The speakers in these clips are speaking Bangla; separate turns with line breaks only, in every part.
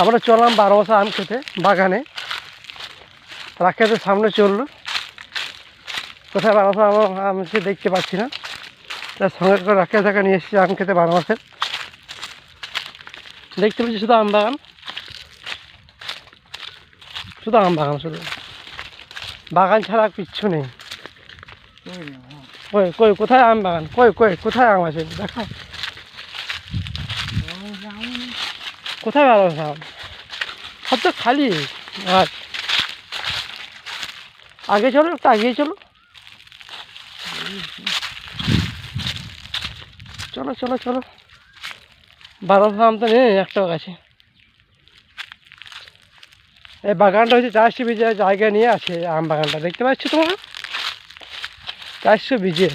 আমরা চললাম বারো বছর আম খেতে বাগানে। রাখেতে সামনে চলল। কোথায় বারো বছর আম আম দেখতে পাচ্ছি না। তার সঙ্গে করে রাখে থাকা নিয়ে এসেছি আম খেতে বারো মাসের দেখতে পাচ্ছি শুধু আম বাগান। শুধু আম বাগান শুধু। বাগান ছাড়া কিচ্ছু নেই। কই কই কোথায় আম বাগান? কই কই কোথায় আম আছে? দেখা কোথায় ভালো আম সব তো খালি। আর আগে চলো, একটু আগিয়ে চলো। চলো চলো চলো। বারো আম তো নেই, একটাও গাছে। এই বাগানটা হচ্ছে চারশো বিজে জায়গা নিয়ে আছে, আম বাগানটা। দেখতে পাচ্ছ তোমরা? চারশো বিজে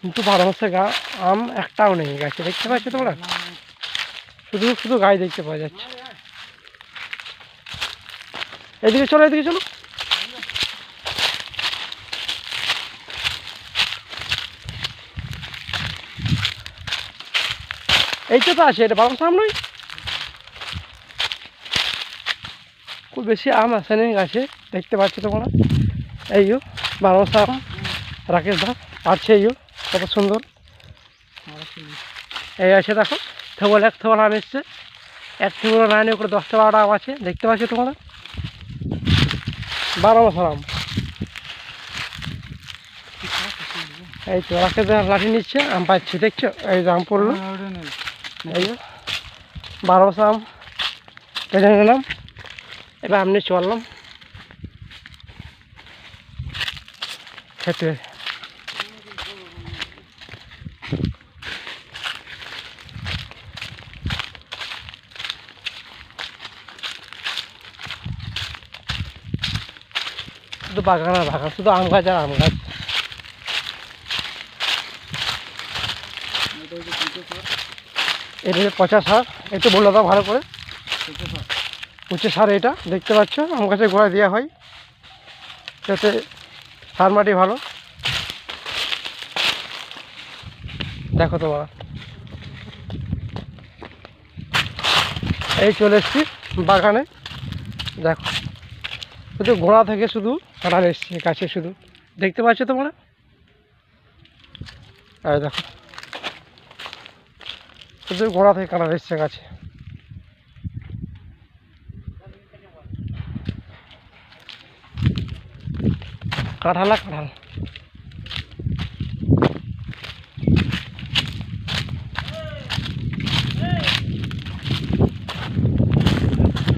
কিন্তু বারো মাসের গা, আম একটাও নেই গাছে, দেখতে পাচ্ছ তোমরা? শুধু শুধু গায়ে দেখতে পাওয়া যাচ্ছে। এদিকে চলো এদিকে চলো। এইটা তো আছে, এটা বারো আম নয়? খুব বেশি আম আছে নেই গাছে, দেখতে পাচ্ছ তোমরা? এই যো বারো মাস আম, রাকেশ দা, আছে এই যো কত সুন্দর। এই আছে দেখো, থেবল এক, থেবল আম এসছে। এক, থেবল নাইনে করে দশটা বারোটা আম আছে। দেখতে পাচ্ছ তোমরা? বারো বছর আম। এই তো দা লাঠি নিচ্ছে, আম পাচ্ছি, দেখছ? এই যে আম পড়ল। এই যে, বারো বছর আম। পেটে নিলাম। এবার আমনি চললাম। খেতে। শুধু বাগান আর বাগান, শুধু আম গাছ আর আম গাছ। এটা পচা সার একটু বলে দাও ভালো করে। উঁচু সার এটা, দেখতে পাচ্ছ, আম গাছের গোড়ায় দেওয়া হয়। যাতে সার মাটি ভালো। দেখো তোমরা। এই চলে এসছি বাগানে। দেখো। শুধু গোড়া থেকে শুধু কাটার এসছে গাছে শুধু। দেখতে পাচ্ছ তোমরা? আর দেখো। শুধু গোড়া থেকে কাঁঠাল এসছে গাছে কাঁঠাল কাঁঠাল।